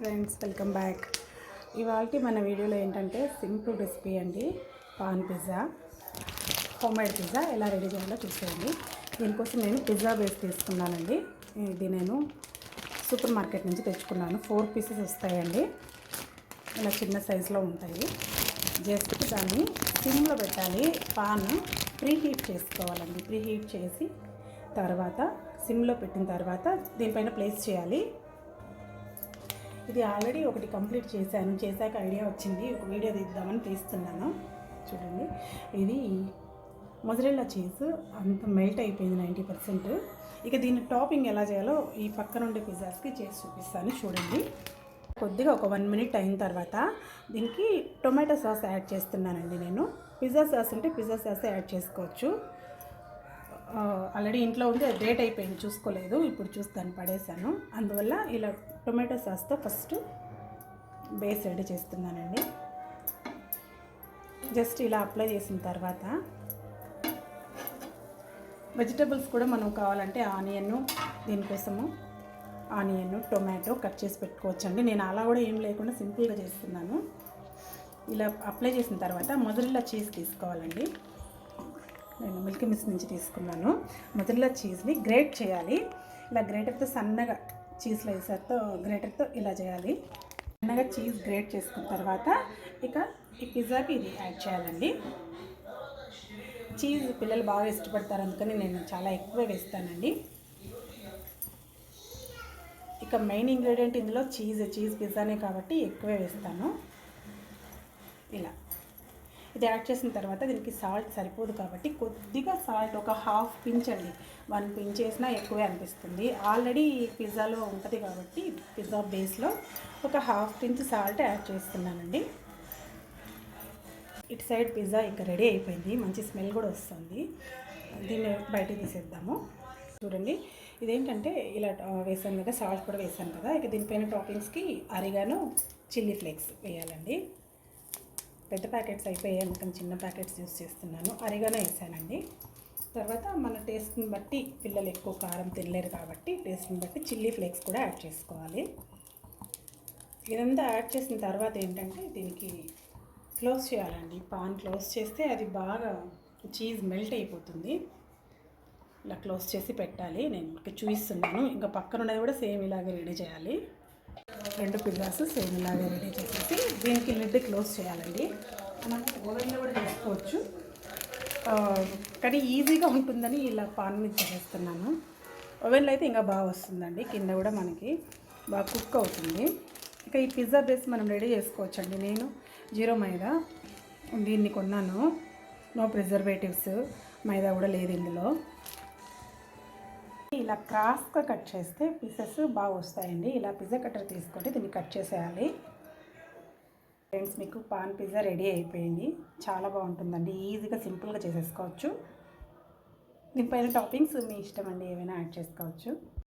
Friends welcome back. ఇవాళ మన వీడియోలో ఏంటంటే సింపుల్ రెసిపీ అండి pan pizza. Home made pizza ఎలా రెడీ చేయాలో చూసేయండి. దీనికోసం నేను పిజ్జా బేస్ తీసుకున్నానండి. ఇది నేను సూపర్ మార్కెట్ నుంచి తెచ్చుకున్నాను. ఫోర్ పీసెస్ వస్తాయండి. ఇలా చిన్న సైజులో ఉంటాయి. జస్ట్ దాన్ని సిమ్లో పెట్టాలి. పాన్ ప్రీ హీట్ చేసుకోవాలండి. ప్రీ హీట్ చేసి తర్వాత సిమ్లో పెట్టిన తర్వాత దీనిపైన ప్లేస్ చేయాలి. ఇది ఆల్రెడీ ఒకటి కంప్లీట్ చేశాను. చేశాక ఐడియా వచ్చింది. ఒక వీడియో తీద్దామని తీస్తున్నాను. చూడండి. ఇది మొజరెల్లా చీజ్. అంత మెల్ట్ అయిపోయింది నైంటీ పర్సెంట్. ఇక దీని టాపింగ్ ఎలా చేయాలో ఈ పక్కన ఉండే పిజ్జాస్కి చేసి చూపిస్తాను. చూడండి. కొద్దిగా ఒక వన్ మినిట్ అయిన తర్వాత దీనికి టొమాటో సాస్ యాడ్ చేస్తున్నానండి నేను. పిజ్జా సాస్ ఉంటే పిజ్జా సాస్ యాడ్ చేసుకోవచ్చు. ఆల్రెడీ ఇంట్లో ఉంది. అది డేట్ అయిపోయింది. చూసుకోలేదు. ఇప్పుడు చూస్తాను. పడేశాను అందువల్ల ఇలా టొమాటో సాస్తో ఫస్ట్ బేస్ రెడీ చేస్తున్నానండి. జస్ట్ ఇలా అప్లై చేసిన తర్వాత వెజిటబుల్స్ కూడా మనం కావాలంటే ఆనియన్ దీనికోసము ఆనియన్ టొమాటో కట్ చేసి పెట్టుకోవచ్చండి. నేను అలా కూడా ఏం లేకుండా సింపుల్గా చేస్తున్నాను. ఇలా అప్లై చేసిన తర్వాత మొదటిలా చీజ్ తీసుకోవాలండి. నేను మిల్క్ మిస్ నుంచి తీసుకున్నాను. మొదటిలా చీజ్ని గ్రేట్ చేయాలి. ఇలా గ్రేటర్తో సన్నగా చీజ్ స్లైసర్తో గ్రేటర్తో ఇలా చేయాలి. చిన్నగా చీజ్ గ్రేట్ చేసుకున్న తర్వాత ఇక ఈ పిజ్జాకి ఇది యాడ్ చేయాలండి. చీజ్ పిల్లలు బాగా ఇష్టపడతారు అందుకని నేను చాలా ఎక్కువ వేస్తానండి. ఇక మెయిన్ ఇంగ్రీడియంట్ ఇందులో చీజ్ చీజ్ పిజ్జానే కాబట్టి ఎక్కువే వేస్తాను. ఇలా. ఇది యాడ్ చేసిన తర్వాత దీనికి సాల్ట్ సరిపోదు కాబట్టి కొద్దిగా సాల్ట్ ఒక హాఫ్ పించ్ అండి. వన్ పించ్ వేసినా ఎక్కువే అనిపిస్తుంది. ఆల్రెడీ పిజ్జాలో ఉంటుంది కాబట్టి పిజ్జా బేస్లో ఒక హాఫ్ పించ్ సాల్ట్ యాడ్ చేస్తున్నానండి. ఇటు సైడ్ పిజ్జా ఇక రెడీ అయిపోయింది. మంచి స్మెల్ కూడా వస్తుంది. దీన్ని బయట తీసేద్దాము. చూడండి ఇదేంటంటే ఇలా వేసాను కదా సాల్ట్ కూడా వేసాను కదా. ఇక దీనిపైన టాపింగ్స్కి అరిగాను చిల్లీ ఫ్లేక్స్ వేయాలండి. పెద్ద ప్యాకెట్స్ అయిపోయాయి అందుకని చిన్న ప్యాకెట్స్ యూస్ చేస్తున్నాను. అరిగానే వేసానండి. తర్వాత మన టేస్ట్ని బట్టి పిల్లలు ఎక్కువ కారం తినలేరు కాబట్టి టేస్ట్ని బట్టి చిల్లీ ఫ్లేక్స్ కూడా యాడ్ చేసుకోవాలి. ఇదంతా యాడ్ చేసిన తర్వాత ఏంటంటే దీనికి క్లోజ్ చేయాలండి. పాన్ క్లోజ్ చేస్తే అది బాగా చీజ్ మెల్ట్ అయిపోతుంది. ఇలా క్లోజ్ చేసి పెట్టాలి. నేను మీకు చూపిస్తున్నాను. ఇంకా పక్కన ఉన్నది కూడా సేమ్ ఇలాగే రెడీ చేయాలి. రెండు పిల్లాస్ సేమ్ ఇలాగే రెడీ చేసేసి దీనికి లిడ్ క్లోజ్ చేయాలండి. మనం ఓవెన్లో కూడా చేసుకోవచ్చు కానీ ఈజీగా ఉంటుందని ఇలా పాన్ మీద చేస్తున్నాను ఓవెన్లో అయితే ఇంకా బాగా వస్తుందండి. కింద కూడా మనకి బాగా కుక్ అవుతుంది. ఇక ఈ పిజ్జా బేస్ మనం రెడీ చేసుకోవచ్చండి. నేను జీరో మైదా దీన్ని కొన్నాను. No preservatives. మైదా కూడా లేదు ఇందులో. ఇలా క్రాస్గా కట్ చేస్తే పీసెస్ బాగా వస్తాయండి. ఇలా పిజ్జా కట్టర్ తీసుకుంటే దీన్ని కట్ చేసేయాలి. ఫ్రెండ్స్ మీకు పాన్ పిజ్జా రెడీ అయిపోయింది. చాలా బాగుంటుందండి. ఈజీగా సింపుల్గా చేసేసుకోవచ్చు. దీనిపైన టాపింగ్స్ మీ ఇష్టం అండి. ఏమైనా యాడ్ చేసుకోవచ్చు.